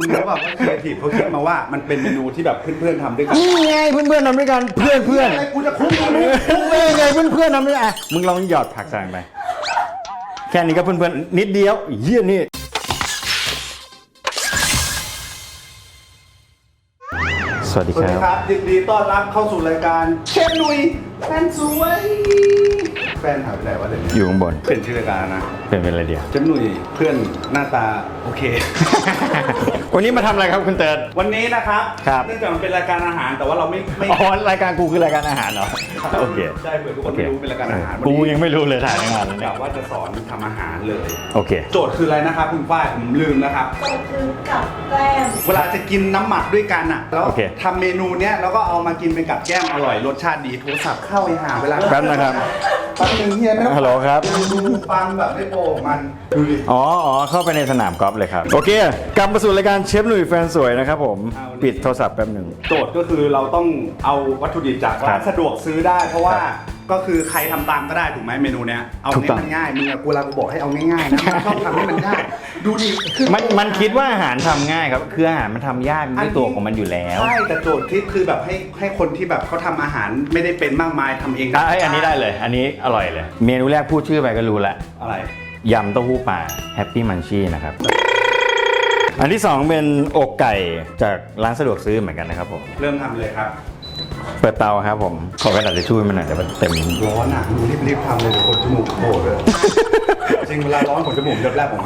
มึงรู้ป่ะว่าครีเอทีฟเขาคิดมาว่ามันเป็นเมนูที่แบบเพื่อนๆทำด้วยกันนี่ไงเพื่อนๆทำด้วยกันเพื่อนเพื่อนอะไรกูจะคุ้มมึงเอ้ยไงเพื่อนเพื่อนๆทำด้วยอะมึงลองหยอดผักใส่ลงไปแค่นี้ก็เพื่อนๆนิดเดียวเยี่ยนี่สวัสดีสวัสคดีรับ ครับยินดีต้อนรับเข้าสู่รายการเชฟหนุยแฟนสวย แฟนหายไปไหนวะเดี๋ยวนี้อยู่ข้างบน เป็นชื่อรายการนะเป็นเป็นอะไรเดียวเชฟหนุยเพื่อนหน้าตาโอเค วันนี้มาทำอะไรครับคุณเติร์ด วันนี้นะครับครับ เนื่องจากมันเป็นรายการอาหารแต่ว่าเราไม่ไม่อ๋อรายการกูคือรายการอาหารเหรอ โอเคใช่เผื่อทุกคโอนเคไม่รู้เป็นรายการอาหารกูยังไม่รู้เลยถ่ายรายงานแล้วกเนี่ยะว่าจะสอนทำอาหารเลย โอเค โจทย์คืออะไรนะครับคุณฝ้ายผมลืมนะครับ ก็คือกับแกล้มเวลาจะกินน้ำหมักด้วยกันอะแล้วโอเค ทำเมนูเนี้ยแล้วก็เอามากินเป็นกับแก้มอร่อยรสชาติดีโทรศัพท์เข้าไอ้ห่าเวลาแป๊บนะครับแป๊บนึงเฮียไม่ต้องฮัลโหลครับดูฟังแบบไม่โปรของมันดูดิ อ๋ออ๋อเข้าไปในสนามกอล์ฟเลยครับ โอเค กลับมาสู่รายการเชฟหนุ่ยแฟนสวยนะครับผมปิดโทรศัพท์แป๊บหนึ่ง โจทย์ก็คือเราต้องเอาวัตถุดิบจากครัร้าบนสะดวกซื้อได้ เพราะว่าครับ ก็คือใครทำตามก็ได้ถูกไหมเมนูเนี้ยเอาถูกให้ต้อง มันง่ายมึงอะกูเรากูบอกให้เอาง่ายๆนะมันชอบทำให้มันยากดูดิคือมันมันคิดว่าอาหารทำง่ายครับ คืออาหารมันทำยากด้วยตัวของมันอยู่แล้วใช่แต่โจทย์ที่คือแบบให้ให้คนที่แบบเขาทำอาหารไม่ได้เป็นมากมายทำเองอะไอยอันนี้ได้เลย อันนี้อร่อยเลย เมนูแรกพูดชื่อไปก็รู้ละอะไรยำเต้าหู้ปลาแฮปปี้มันชี่นะครับ อันที่สองเป็นอกไก่จากร้านสะดวกซื้อเหมือนกันนะครับผม เริ่มทำเลยครับ เปิดเตาครับผม ขอกระดาษทิชชู่ให้มันหน่อยเดี๋ยวมันเต็ม ร้อนอะมึงรีบรีบทำเลยเดี๋ยวคนจมูกโผล่เลยจริงเวลาร้อนผมจมูกเยบแรกผม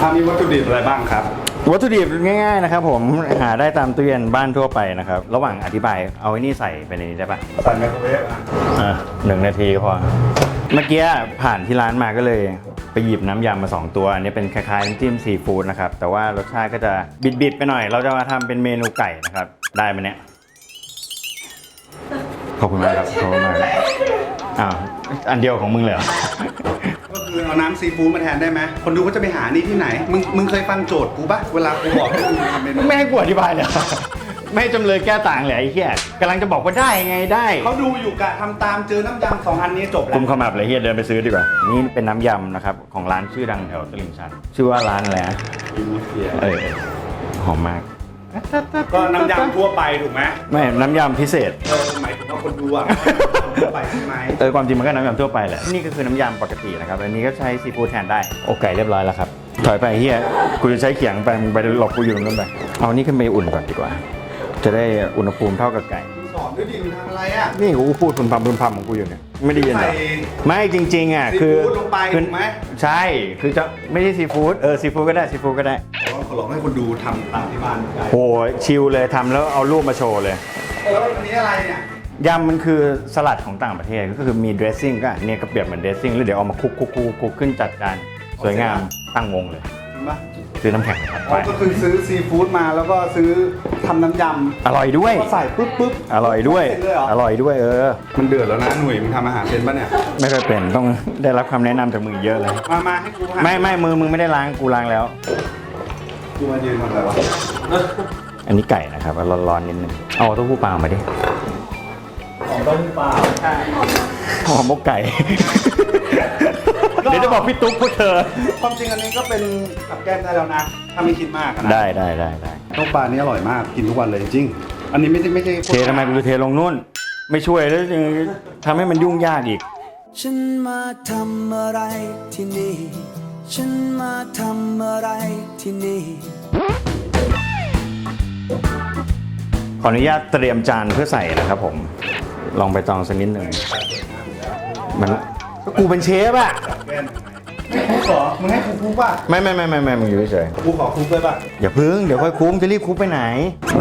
ทำมีวัตถุดิบอะไรบ้างครับ วัตถุดิบง่ายๆนะครับผมหาได้ตามตู้เย็นบ้านทั่วไปนะครับ ระหว่างอธิบายเอาไอ้นี่ใส่ไปในนี้ได้ปะใส่ไมโครเวฟอะอะหนึ่งนาทีก็พอ เมื่อกี้ผ่านที่ร้านมาก็เลย ไปหยิบน้ำยำมา2ตัว อันนี้เป็นคล้ายๆน้ำจิ้มซีฟู้ดนะครับ แต่ว่ารสชาติก็จะบิดๆไปหน่อย เราจะมาทำเป็นเมนูไก่นะครับ ได้ไหมเนี่ย ขอบคุณมากครับขอบคุณมากอ้าวอันเดียวของมึงเลยเหรอ ก็คือเอาน้ำซีฟู้ดมาแทนได้ไหมคนดูก็จะไปหานี่ที่ไหน มึงมึงเคยฟังโจทย์กูปะเวลากูบอกให้มึงทำเมนูไม่ให้กูอธิบายเลยเหรอไม่ให้จำเลยแก้ต่างเลยไอ้เหี้ยกำลังจะบอกว่าได้ไงได้ เขาดูอยู่กะทำตามเจอน้ำยำสองอันนี้จบแล้กุวมขมับเลยเฮียเดินไปซื้อดีกว่า นี่เป็นน้ำยำนะครับ ของร้านชื่อดังแถวตลิ่งชัน ชื่อว่าร้านอะไรนะเออหอมมาก ก็น้ำยำทั่วไปถูกไหมไม่น้ำยำพิเศษเออหมายถึงว่าคนดูอะทั่วไปใช่ไหมเออความจริงมันก็น้ำยำทั่วไปแหละนี่ก็คือน้ำยำปกตินะครับอันนี้ก็ใช้ซีฟู้ดแทนได้โอไก่เรียบร้อยแล้วครับถอยไปเฮียกูจะใช้เขียงไปมึงไปหลบกูอยู่ตรงนั้นไปเอานี่ขึ้นไปอุ่นก่อนดีกว่า จะได้อุณหภูมิเท่ากับไก่สอนด้วยดิมึงทำอะไรอะนี่กูพูดพึมพำพึมพำของกูอยู่เนี่ยไม่ได้ยินเหรอใส่ไม่จริง ๆอะคือซีฟู้ดลงไปคือถูกไหมใช่คือจะไม่ใช่ซีฟู้ดเออซีฟู้ดก็ได้ซีฟู้ดก็ได้ขอขอ ลองให้คนดูทำตามที่บ้านได้โหชิลเลยทำแล้วเอารูปมาโชว์เลยเอออันนี้อะไรเนี่ยยำมันคือสลัดของต่างประเทศก็คือมี dressing ก็เนี่ยก็เปรียบเหมือน dressing แล้วเดี๋ยวเอามาคลุกคลุกคลุกคลุกขึ้นจัดจานสวยงามตั้งวงเลยจริงปะซื้อน้ำแข็งถัดอ๋ไปอก็คือซื้อซีฟู้ดมาแล้วก็ซื้อทำน้ำยำอร่อยด้วย ก็ใส่ปุ๊บปุ๊บอร่อยด้วย เสร็จเลยเหรออร่อยด้วยเออ มันเดือดแล้วนะหนุ่ยมึงทำอาหารเป็นปะเนี่ย ไม่เคยเป็นต้องได้รับคำแนะนำจากมึงเยอะเลย มามาให้กูหั่นไม่ไม่มือมึงไม่ได้ล้างกูล้างแล้ว กูมายืนทำอะไรวะอันนี้ไก่นะครับร้อนๆนิดนึงเอาเต้าหู้ปลามาดิของต้มเปล่าใช่หอมมกไก่ เดี๋ยวจะบอกพี่ตุ๊กพวกเธอ ความจริงอันนี้ก็เป็นกับแก้มได้แล้วนะ ถ้าไม่คิดมากอะนะได้ได้ได้ได้ต้มปลานี่อร่อยมาก กินทุกวันเลยจริง อันนี้ไม่ใช่ไม่ใช่เททำไมกูจะเทลงนู่น ไม่ช่วยแล้วยังทำให้มันยุ่งยากอีก ฉันมาทำอะไรที่นี่ ฉันมาทำอะไรที่นี่ ขออนุญาตเตรียมจานเพื่อใส่นะครับผม ลองไปตองสักนิดหนึ่งมันก็กูเป็นเชฟอะแก้มไม่คุกเหรอมึงให้กูคุกป่ะไม่ไม่ไม่ไม่ไม่มึงอยู่เฉยกูขอคุกเลยป่ะๆอย่าพึ่งเดี๋ยวค่อยคุ้มจะรีบคุ้มไปไหน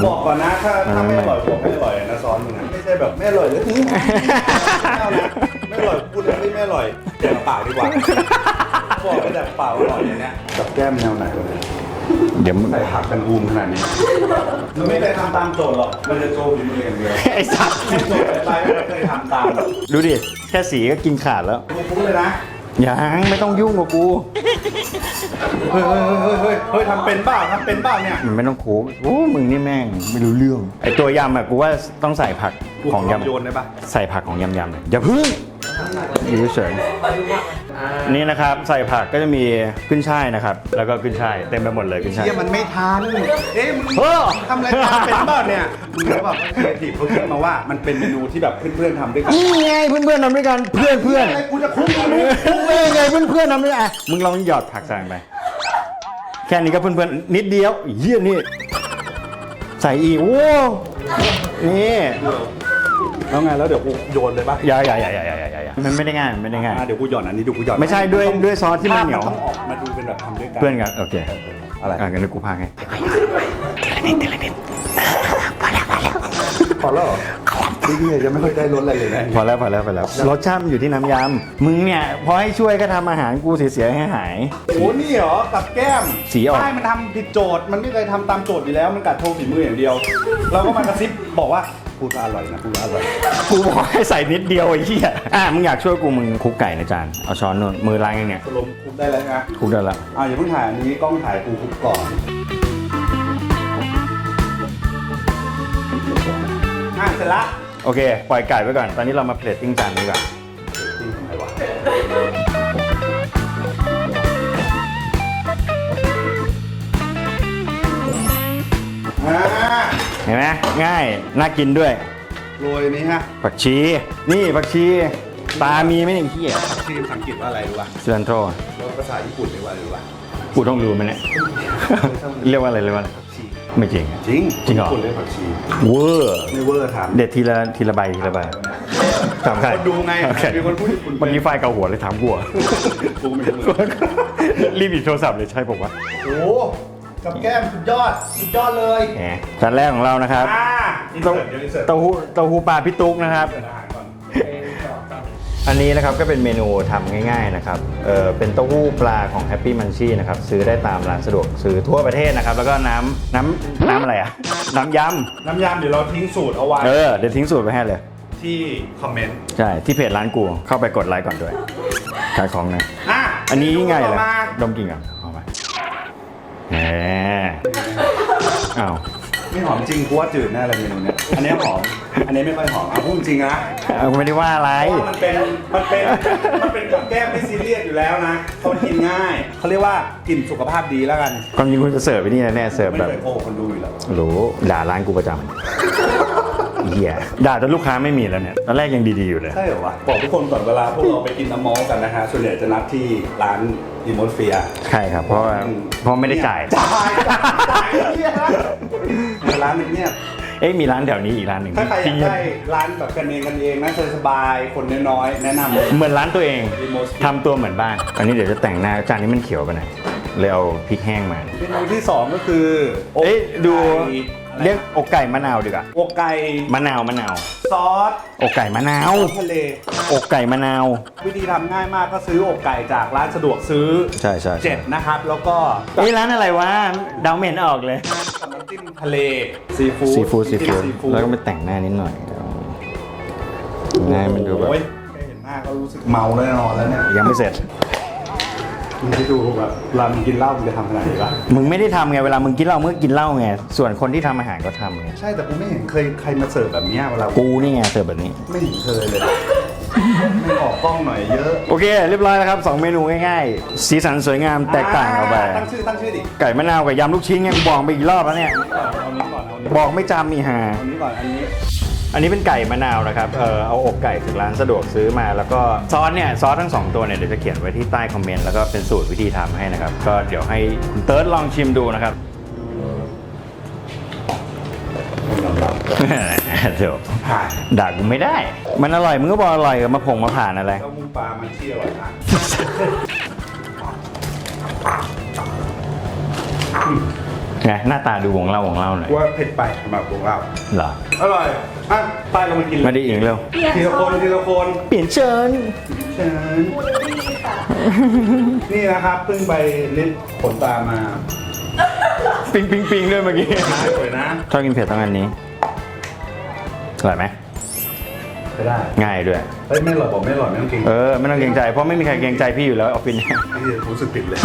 บอกก่อนนะถ้าถ้าไม่อร่อยบอกไม่อร่อยนะซ้อนมึงนะไม่ใช่แบบไม่อร่อยเลยอื้อไม่เอานะไม่อร่อยพูดเลยไม่อร่อยเดี๋ยวปากดีกว่า บอกไปแต่เปล่าอร่อยอย่างเนี้ยกับแก้มแนวไหนวะเนี่ยเดี๋ยวมึงใส่ผักกันอูมขนาดนี้ มันไม่เคยทำตามโจทย์หรอก มันจะโชว์ฝีมืออย่างเดียวไอ้สัตว์โจทย์อะไรไม่เคยทำตามหรอกดูดิ แค่สีก็กินขาดแล้ว กูฟุ้งเลยนะยังไม่ต้องยุ่งกับกูเฮ้ยเฮ้ยเฮ้ยเฮ้ยเฮ้ยทำเป็นบ้าทำเป็นบ้าเนี่ยมันไม่ต้องคูโอ้มึงนี่แม่งไม่รู้เรื่อง ไอตัวยำอะกูว่าต้องใส่ผักกูของขยำโยนได้ปะใส่ผักของยำยำเลยอย่าพึ่งอยู่เฉย ๆนี่นะครับใส่ผักก็จะมีขึ้นช่ายนะครับ แล้วก็ขึ้นช่ายเต็มไปหมดเลยขึ้นช่าย เชี่ยมันไม่ทันเอ๊ะมึงเออ ทำรายการเป็นเปล่าเนี่ยมึงรู้เปล่าว่าครีเอทีฟเขาคิดมาว่ามันเป็นเมนูที่แบบเพื่อนๆทำด้วยกันนี่ไงเพื่อนๆทำด้วยกันเพื่อนเพื่อนอะไรกูจะคุ้มมึงเพื่อนไงเพื่อนเพื่อนๆทำด้วยอะมึงลองหยอดผักใส่ไปแค่นี้ก็เพื่อนๆนิดเดียวเยี่ยนี่ใส่อีกโว้วนี่ แล้วไงแล้วเดี๋ยวกูโยนเลยปะอย่าอย่าอย่าอย่าอย่าอย่าอย่ามันไม่ได้ง่ายมันไม่ได้ง่าย อะเดี๋ยวกูหย่อนอันนี้เดี๋ยวกูหย่อนไม่ใช่ด้วยด้วยซอสที่มันเหนียว ภาพต้องออกมาดูเป็นแบบทำด้วยกัน เพื่อนกันโอเคอะไร อะงั้นเดี๋ยวกูพาไง พอแล้วเหรอพี่ๆจะไม่ค่อยได้รสอะไรเลยนะพอแล้วพอแล้วพอแล้วรสชาติมันอยู่ที่น้ำยำมึงเนี่ยพอให้ช่วยก็ทำอาหารกูเสียๆให้หาย โอ้นี่เหรอกับแก้มสีออก ใช่มันทำผิดโจทย์มันไม่เคยทำตามโจทย์อยู่แล้วมันกัดโชว์ฝีมืออย่างเดียว เราก็มากระซิบบอกว่า พูดว่าอร่อยนะพูดว่าอร่อยกูบอกให้ใส่นิดเดียวไอ้เหี้ยอะมึงอยากช่วยกูมึงคลุกไก่ในจานเอาช้อนนู่นมือล้างยังเนี่ยสรุปคุกได้แล้วนะคลุกได้ละอ่าอย่าเพิ่งถ่ายอันนี้กล้องถ่ายกูคุกก่อนอะเสร็จละโอเค ปล่อยไก่ไว้ก่อน ตอนนี้เรามาเพลตติ้งจานนี้ก่อน เห็นไหมง่ายน่ากินด้วย โรยนี้ฮะผักชี นี่ผักชี ตามีไหมเนี่ยเหี้ยทีมสังเกตว่าอะไรรู้ป่ะซิลันโตรรสภาษาญี่ปุ่นเรียกว่าอะไรรู้ป่ะกูต้องรู้ไหมเนี่ย เรียกว่าอะไรเรียกว่าอะไรชีไม่จริงอะจริงจริงเหรอ ญี่ปุ่นเรียกผักชีเวอร์ ไม่เวอร์ถามเด็ดทีละทีละใบทีละใบถามใครคนดูไงโอเคมีคนพูดญี่ปุ่นเมื่อกี้ไฟเกาหัวเลยถามกูอะกูไม่รู้เลยรีบหยิบโทรศัพท์เลยใช่ผมว่าโอ้ กับแก้มสุดยอด สุดยอดเลยแหมจานแรกของเรานะครับอ่าอินเสิร์ตเดี๋ยวอินเสิร์ตเต้าหู้เต้าหู้ปลาพี่ตุ๊กนะครับ เสิร์ตอาหารก่อนอันนี้นะครับก็เป็นเมนูทำง่าย ๆนะครับ เออเป็นเต้าหู้ปลาของ Happy Munchie นะครับ ซื้อได้ตามร้านสะดวกซื้อทั่วประเทศนะครับ แล้วก็น้ำน้ำน้ำอะไรอะน้ำยน้ำยำเดี๋ยวเราทิ้งสูตรเอาไว้ำเออ เดี๋ยวทิ้งสูตรไปให้เลย ที่คอมเมนต์ใช่ ที่เพจร้านกูเข้าไปกดไลค์ก่อนด้วยขายของหนะ อะอันนี้ง่ายต่เลยอมาดมกลินก่อนเอาไป แหมอ้าว ไม่หอมจริงกูว่าจืดแน่เลยเมนูเนี้ยอันนี้หอม อันนี้ไม่ค่อยหอมเอาพูดจริงนะเอาไม่ได้ว่าอะไร เพราะว่ามันเป็น มันเป็น มันเป็นกับแก้มไม่ซีเรียสอยู่แล้วนะเขากินง่าย เขาเรียกว่ากินสุขภาพดีแล้วกัน ความจริงคุณจะเสิร์ฟไปนี่แน่ๆเสิร์ฟไม่แบบเคยโกหกคนดูอยู่แล้ว รู้ด่าร้านกูประจำเหี้ยด่าจนลูกค้าไม่มีแล้วเนี่ยตอนแรกยังดีๆอยู่เลย ใช่เหรอวะบอกทุกคนก่อนเวลาพวกเราไปกินน้ำมอลกันนะฮะส่วนใหญ่จะนัดที่ร้าน อิมมอนเฟียใช่ครับ เพราะว่าเพราะไม่ได้จ่าย จ่ายจ่ายจ่ายเนี่ยนะร้านมันเนี่ยเอ๊ะมีร้านแถวนี้อีกร้านหนึ่งถ้าใครอยากที่เงียบได้ร้านแบบกันเองกันเองนะสบายๆคนน้อยๆแนะนำเลยเหมือนร้านตัวเอง Remote ทำตัวเหมือนบ้านอันนี้เดี๋ยวจะแต่งหน้าจานนี้มันเขียวไปหน่อยเลยเอาพริกแห้งมาเมนูที่สองก็คือเอ๊ะดูอกไก่ เรียกอกไก่มะนาวดีกว่าอกไก่มะนาวมะนาว ซอสอกไก่มะนาว ทะเล อกไก่มะนาว วิธีทำง่ายมากก็ซื้ออกไก่จากร้านสะดวกซื้อใช่ใช่เจ็ดนะครับ แล้วก็เอ้ยร้านอะไรวะเดาวเมนออกเลยกับน้ำจิ้มทะเลซีฟู้ดซีฟู้ดซีฟู้ดซีฟู้ดแล้วก็ไปแต่งหน้านิดหน่อยหน้ามันดูแบบโอ้ยแค่เห็นหน้าก็รู้สึกเมาแน่นอนแล้วเนี่ยยังไม่เสร็จ มึงจะดูแบบเวลามึงกินเหล้ามึงจะทำขนาดนี้ปะมึงไม่ได้ทำไงเวลามึงกินเหล้ามึงก็กินเหล้าไงส่วนคนที่ทำอาหารก็ทำไงใช่แต่กูไม่เห็นเคยใครมาเสิร์ฟแบบเนี้ยเวลากูนี่ไงเสิร์ฟแบบนี้ ไม่เห็นเคยเลย ไม่ออกกล้องหน่อยเยอะโอเค เรียบร้อยแล้วครับ2เมนูง่ายๆ สีสันสวยงามแตกต่างออกไป ตั้งชื่อตั้งชื่อดิไก่มะนาวกับยำลูกชิ้นไงกูบอกไปอีกรอบแล้วเนี่ย เอานี้ก่อนเอานี้บอกไม่จำอีห่าเอานี้ก่อนอันนี้ อันนี้เป็นไก่มะนาวนะครับ เออเอาอกไก่จากร้านสะดวกซื้อมา แล้วก็ซอสเนี่ยซอสทั้งสองตัวเนี่ยเดี๋ยวจะเขียนไว้ที่ใต้คอมเมนต์แล้วก็เป็นสูตรวิธีทำให้นะครับ ก็เดี๋ยวให้คุณเติร์ดลองชิมดูนะครับเดี๋ยวผ่านด่ากูไม่ได้ มันอร่อยมึงก็บอกอร่อยกับมาผงมาผ่านอะไรเต้าหู้ปลามันเชี่ยวอะ ไงหน้าตาดูวงเล่าวงเล่าหน่อยว่าเผ็ดไปสำหรับพวกเราเหรออร่อยอะไปเรามากินมาได้อิงเร็ว เปลี่ยนทีละซคอนสทีละคนเปลี่ยนเชิญเชิญบูลลี่ค่ะนี่นะครับเพิ่งไปลิดขนตามาปิงปิงปิงด้วยเมื่อกี้น่าสวยนะชอบกินเผ็ดต้องอันนี้อร่อยไหมไม่ได้ง่ายด้วยเฮ้ยไม่หล่อบอกไม่หล่อไม่ต้องกินเออไม่ต้องเกรงใจเพราะไม่มีใครเกรงใจพี่อยู่แล้วออฟฟิศนี่รู้สึกติดเลย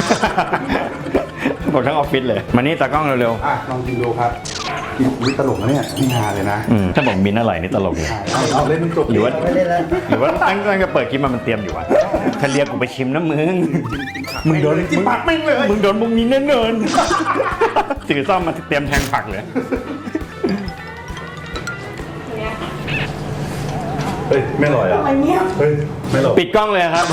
บอกทั้งออฟฟิศเลย มานี่ตากล้องเร็วอะลองกินดูครับๆอุ้ยตลกนะเนี่ยนี่ฮาเลยนะอืมถ้าบอกมินท์อร่อยนี่ตลกเลย เอาเอาเล่นจบหรือว่า ไม่ได้แล้วหรือว่าตั้งตั้งแต่เปิดคลิปมามันเตรียมอยู่อะถ้าเรียกกูไปชิมนะมึง มึงโดนจิ้มปากแม่งเลย มึงโดนมุกนี้แน่นอน ถือซ่อมมาเตรียมแทงผักเลย เฮ้ยไม่อร่อยอะทำไมเงียบเฮ้ยไม่อร่อยปิดกล้องเลยครับ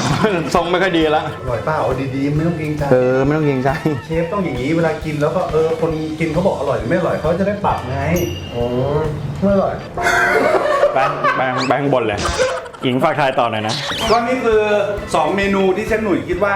ทรงไม่ค่อยดีแล้วอร่อยเปล่าเอาดีๆไม่ต้องเกรงใจเออไม่ต้องเกรงใจเชฟต้องอย่างนี้เวลากินแล้วก็เออคนกินเขาบอกอร่อยหรือไม่อร่อยเขาจะได้ปรับไงอ๋อไม่อร่อยไปไปไปข้างบนเลย อิงฝากทายต่อหน่อยนะ ก็นี่คือ 2 เมนูที่เชฟหนุ่ยคิดว่า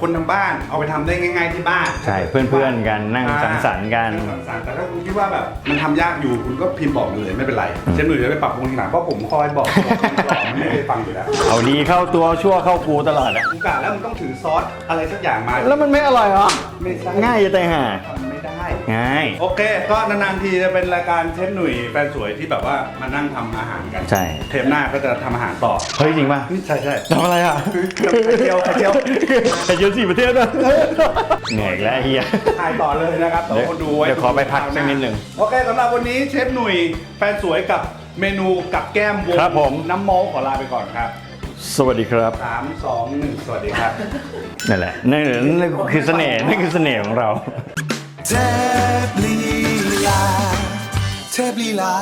คนทางบ้านเอาไปทำได้ง่าย ๆที่บ้านใช่เพื่อนๆกันนั่งสังสรรค์กัน งสังสรรค์แต่ถ้าคุณคิดว่าแบบมันทำยากอยู่คุณก็พิมพ์บอกมาเลยไม่เป็นไรเชฟหนุ่ยจะไปปรับปรุงทีหลังเพราะผมคอยบอกบอกตลอดมันไม่ได้ฟังอยู่แล้วเอาดีเข้าตัวชั่วเข้ากูตลอดอะกูกะแล้วมันต้องถือซอสอะไรสักอย่างมาแล้วมันไม่อร่อยเหรอไม่ใช่ง่ายจะตายห่า ทำไม่ ได้ ง่าย โอเค ก็นานๆทีจะเป็นรายการเชฟหนุ่ยแฟนสวยที่แบบว่ามานั่งทำอาหารกันใช่ เทปหน้าก็จะทำอาหารต่อเฮ้ยจริงป่ะใช่ใช่ทำอะไรอะไข่เจียวไข่เจียวไข่เจียวสี่ประเทศนะเหนื่อยอีกแล้วไอ้เฮีย ถ่ายต่อเลยนะครับแต่ว่าคนดูไว้เดี๋ยวขอไปพักสักนิดหนึ่งโอเคสำหรับวันนี้เชฟหนุ่ยแฟนสวยกับเมนูกับแก้มวงครับผม น้ำโมขอลาไปก่อนครับสวัสดีครับ สามสองหนึ่งสวัสดีครับ นั่นแหละนั่นนั่นคือเสน่ห์นั่นคือเสน่ห์ของเรา เทพลีลาเทพลีลา